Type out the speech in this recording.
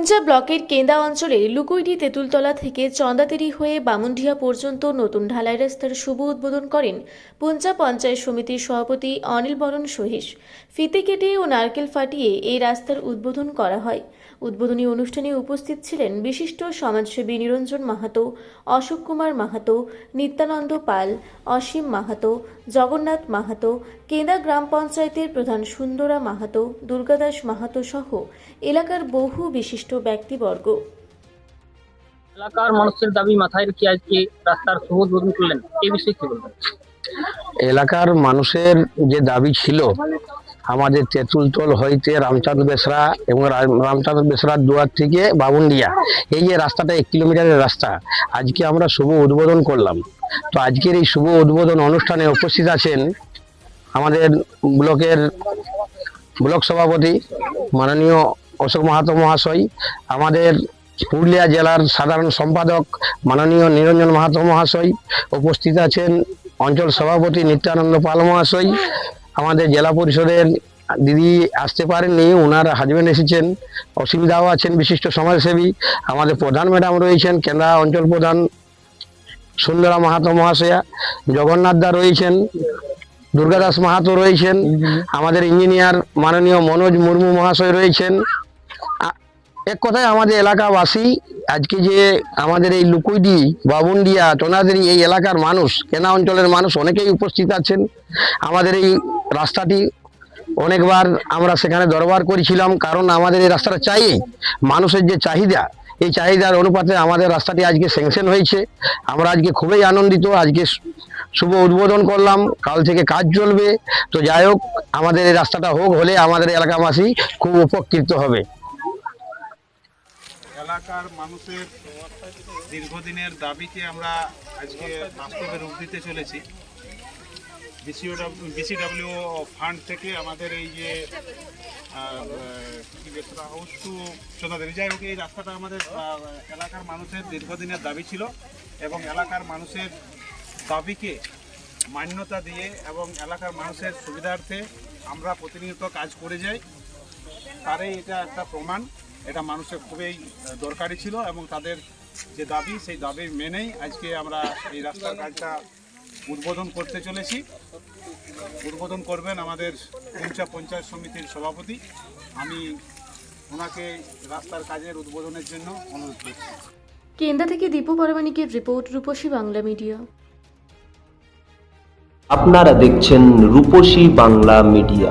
পুঞ্জা ব্লকের কেন্দা অঞ্চলে লুকুইডি তেঁতুলতলা থেকে চন্দাতেরি হয়ে বামুনডিয়া পর্যন্ত নতুন ঢালাই রাস্তার শুভ উদ্বোধন করেন পুঞ্জা পঞ্চায়েত সমিতির সভাপতি অনিল বরণ সহিস। ফিতে কেটে ও নারকেল ফাটিয়ে এই রাস্তার উদ্বোধন করা হয়। উদ্বোধনী অনুষ্ঠানে উপস্থিত ছিলেন বিশিষ্ট সমাজসেবী নিরঞ্জন মাহাতো অশোক কুমার মাহাতো নিত্যানন্দ পাল অসীম মাহাতো জগন্নাথ মাহাতো কেন্দা গ্রাম পঞ্চায়েতের প্রধান সুন্দরা মাহাতো দুর্গাদাস মাহাতো সহ এলাকার বহু বিশিষ্ট ব্যক্তিবর্গ। এলাকার মানুষের দাবি মাথায় রেখে আজকে রাস্তার শুভ উদ্বোধন করলেন। এই বিষয়ে কি বলবেন? এলাকার মানুষের যে দাবি ছিল আমাদের তেঁতুলতল হইতে রামচাঁদ বেসরা এবং রামচাঁদ বেসরার দুয়ার থেকে বাবুন্ডিয়া এই যে রাস্তাটা এক কিলোমিটারের রাস্তা, আজকে আমরা শুভ উদ্বোধন করলাম। তো আজকের এই শুভ উদ্বোধন অনুষ্ঠানে উপস্থিত আছেন আমাদের ব্লকের ব্লক সভাপতি মাননীয় অশোক মাহাতো মহাশয়, আমাদের পুরুলিয়া জেলার সাধারণ সম্পাদক মাননীয় নিরঞ্জন মাহাতো মহাশয়, উপস্থিত আছেন অঞ্চল সভাপতি নিত্যানন্দ পাল মহাশয় আমাদের জেলা পরিষদের দিদি আসতে পারেননি ওনার হাজব্যান্ড এসেছেন অসুবিধাও আছেন বিশিষ্ট সমাজসেবী। আমাদের প্রধান ম্যাডাম রয়েছেন কেন্দ্রা অঞ্চল প্রধান সুন্দরা মাহাতো মহাশয়া জগন্নাথ দা রয়েছেন দুর্গাদাস মাহাতো রয়েছেন আমাদের ইঞ্জিনিয়ার মাননীয় মনোজ মুর্মু মহাশয় রয়েছেন এক কথায় আমাদের এলাকাবাসী, আজকে যে আমাদের এই লুকুইডি, বাবুন্ডিয়া, টোনাদেরি এই এলাকার মানুষ, কেনা অঞ্চলের মানুষ অনেকেই উপস্থিত আছেন। আমাদের এই রাস্তাটি অনেকবার আমরা সেখানে দরবার করেছিলাম, কারণ আমাদের এই রাস্তাটা চাই, মানুষের যে চাহিদা, এই চাহিদার অনুপাতে আমাদের রাস্তাটি আজকে স্যাংশন হয়েছে। আমরা আজকে খুবই আনন্দিত, আজকে শুভ উদ্বোধন করলাম, কাল থেকে কাজ চলবে। তো যাই হোক, আমাদের এই রাস্তাটা হোক হলে আমাদের এলাকাবাসী খুব উপকৃত হবে। এলাকার মানুষের দীর্ঘদিনের দাবিকে আমরা আজকে বাস্তবে রূপ দিতে চলেছি। বিসিডাব্লিউ ফান্ড থেকে আমাদের এই যে হাউস যাই হোক, এই রাস্তাটা আমাদের এলাকার মানুষের দীর্ঘদিনের দাবি ছিল এবং এলাকার মানুষের দাবিকে মান্যতা দিয়ে এবং এলাকার মানুষের সুবিধার্থে আমরা প্রতিনিয়ত কাজ করে যাই। তারই এটা একটা প্রমাণ। এটা মানুষের খুবই দরকারি ছিল এবং তাদের যে দাবি সেই দাবি মেনেই আজকে আমরা এই রাস্তার কাজটা উদ্বোধন করতে চলেছি। উদ্বোধন করবেন আমাদের পুঞ্চা পঞ্চায়েত সমিতির সভাপতি। আমি ওনাকে রাস্তার কাজের উদ্বোধনের জন্য অনুরোধ করছি। কেন্দ্র থেকে দীপু পরমাণিকের রিপোর্ট রূপসী বাংলা মিডিয়া। আপনারা দেখছেন রূপসী বাংলা মিডিয়া।